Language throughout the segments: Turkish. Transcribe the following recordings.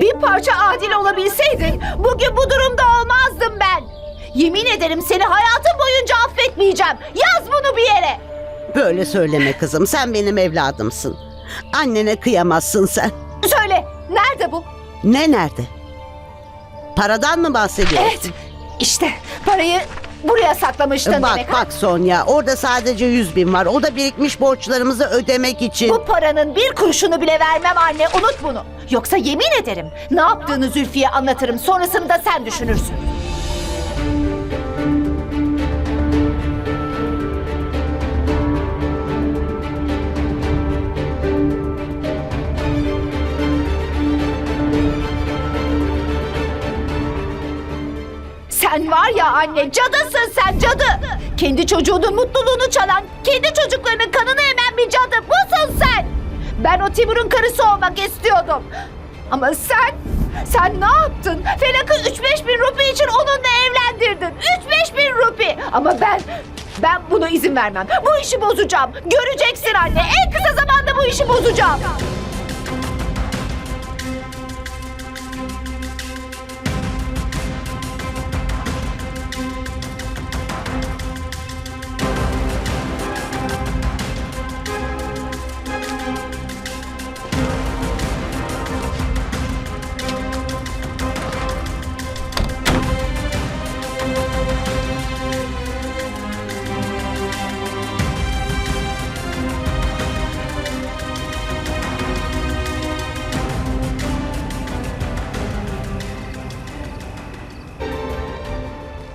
Bir parça adil olabilseydin bugün bu durumda olmazdım ben. Yemin ederim seni hayatım boyunca affetmeyeceğim. Yaz bunu bir yere. Böyle söyleme kızım. Sen benim evladımsın. Annene kıyamazsın sen. Söyle nerede bu? Ne nerede? Paradan mı bahsediyorsun? Evet işte parayı buraya saklamıştın Bak demek. ha? bak Sonya orada sadece yüz bin var. O da birikmiş borçlarımızı ödemek için. Bu paranın bir kuruşunu bile vermem anne unut bunu. Yoksa yemin ederim ne yaptığını Zülfiye anlatırım sonrasını da sen düşünürsün. Sen var ya anne cadısın sen cadı. Kendi çocuğunun mutluluğunu çalan, kendi çocuklarının kanını emen bir cadı. Busun sen. Ben o Timur'un karısı olmak istiyordum. Ama sen, sen ne yaptın? Felak'ı 3-5 bin rupi için onunla evlendirdin. 3-5 bin rupi. Ama ben, ben bunu izin vermem. Bu işi bozacağım. Göreceksin anne. En kısa zamanda bu işi bozacağım.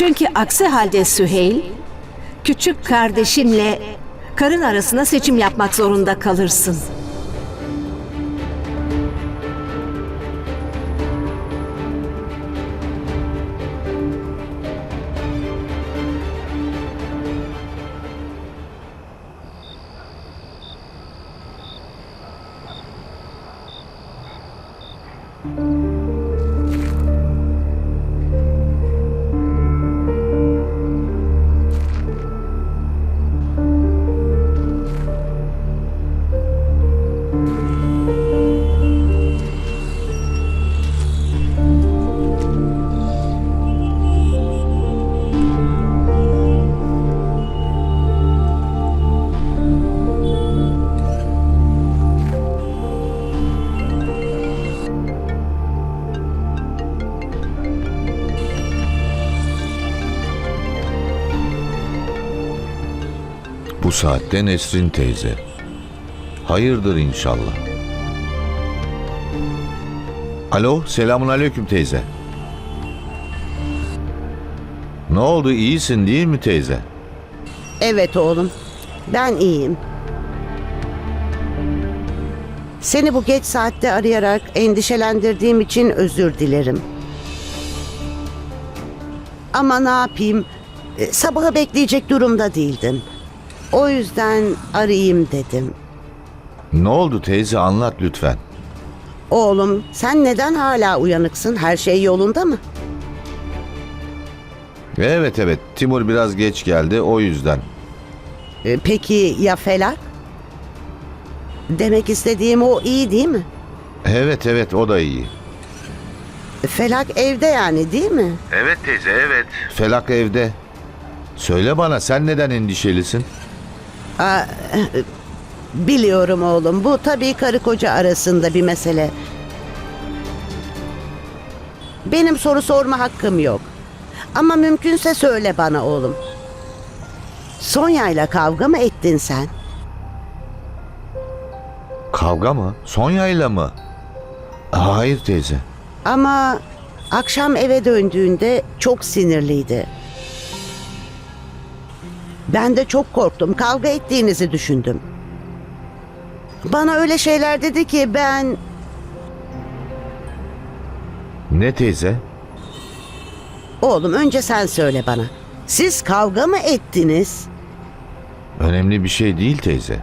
Çünkü aksi halde Süheyl, küçük kardeşinle karın arasında seçim yapmak zorunda kalırsın. Bu saatte Nesrin teyze. Hayırdır inşallah. Alo, selamun aleyküm teyze. Ne oldu, iyisin değil mi teyze? Evet oğlum. Ben iyiyim. Seni bu geç saatte arayarak endişelendirdiğim için özür dilerim. Ama ne yapayım? E, Sabahı bekleyecek durumda değildim. O yüzden arayayım dedim. Ne oldu teyze anlat lütfen. Oğlum sen neden hala uyanıksın? Her şey yolunda mı? Evet evet, Timur biraz geç geldi o yüzden. E, Peki ya Felak? Demek istediğim o iyi değil mi? Evet evet, o da iyi. Felak evde yani değil mi? Evet teyze, evet. Felak evde. Söyle bana sen neden endişelisin? Aa, biliyorum oğlum. Bu tabii karı koca arasında bir mesele. Benim soru sorma hakkım yok. Ama mümkünse söyle bana oğlum. Sonya'yla kavga mı ettin sen? Kavga mı? Sonya'yla mı? Hayır teyze. Ama akşam eve döndüğünde çok sinirliydi. Ben de çok korktum. Kavga ettiğinizi düşündüm. Bana öyle şeyler dedi ki ben Ne teyze? Oğlum önce sen söyle bana. Siz kavga mı ettiniz? Önemli bir şey değil teyze.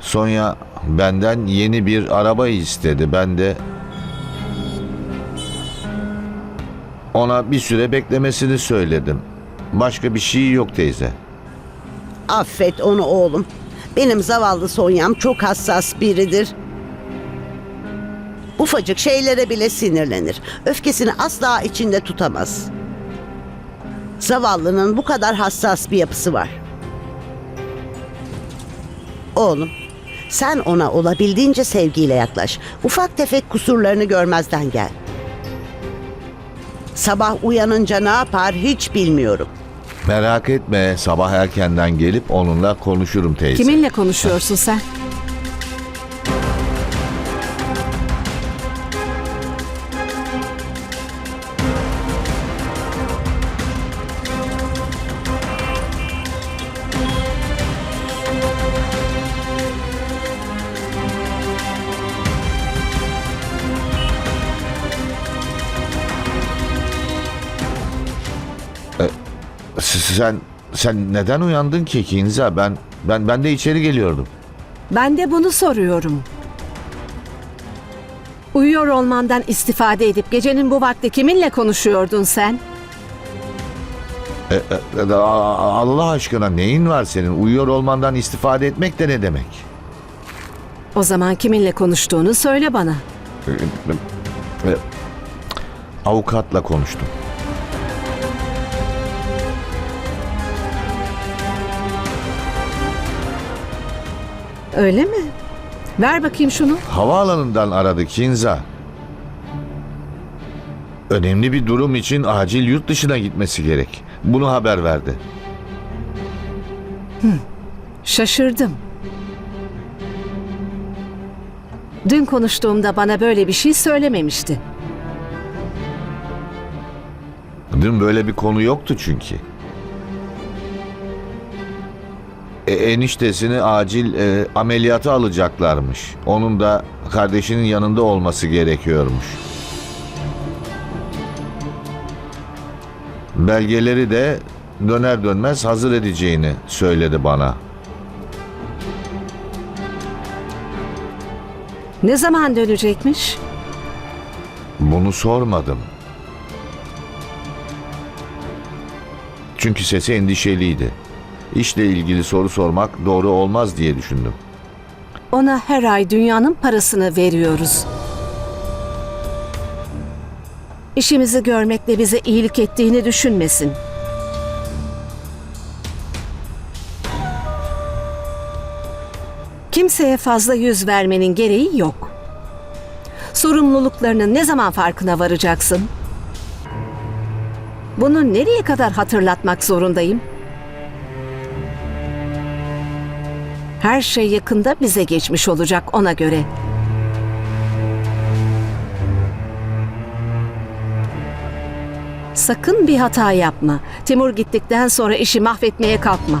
Sonya benden yeni bir araba istedi. Ben de ona bir süre beklemesini söyledim. Başka bir şey yok teyze. Affet onu oğlum. Benim zavallı Sonyam çok hassas biridir. Ufacık şeylere bile sinirlenir. Öfkesini asla içinde tutamaz. Zavallının bu kadar hassas bir yapısı var. Oğlum, sen ona olabildiğince sevgiyle yaklaş. Ufak tefek kusurlarını görmezden gel. Sabah uyanınca ne yapar hiç bilmiyorum. Merak etme sabah erkenden gelip onunla konuşurum teyze. Kiminle konuşuyorsun sen? Sen sen neden uyandın ki Kinza? Ben ben ben de içeri geliyordum. Ben de bunu soruyorum. Uyuyor olmandan istifade edip gecenin bu vakti kiminle konuşuyordun sen? E, e, e, a- Allah aşkına neyin var senin? Uyuyor olmandan istifade etmek de ne demek? O zaman kiminle konuştuğunu söyle bana. E, e, e, Avukatla konuştum. Öyle mi? Ver bakayım şunu. Havaalanından aradı Kinza. Önemli bir durum için acil yurt dışına gitmesi gerek. Bunu haber verdi. Şaşırdım. Dün konuştuğumda bana böyle bir şey söylememişti. Dün böyle bir konu yoktu çünkü. E, eniştesini acil e, ameliyata alacaklarmış. Onun da kardeşinin yanında olması gerekiyormuş. Belgeleri de döner dönmez hazır edeceğini söyledi bana. Ne zaman dönecekmiş? Bunu sormadım. Çünkü sesi endişeliydi. İşle ilgili soru sormak doğru olmaz diye düşündüm. Ona her ay dünyanın parasını veriyoruz. İşimizi görmekle bize iyilik ettiğini düşünmesin. Kimseye fazla yüz vermenin gereği yok. Sorumluluklarının ne zaman farkına varacaksın? Bunu nereye kadar hatırlatmak zorundayım? Her şey yakında bize geçmiş olacak ona göre. Sakın bir hata yapma. Timur gittikten sonra işi mahvetmeye kalkma.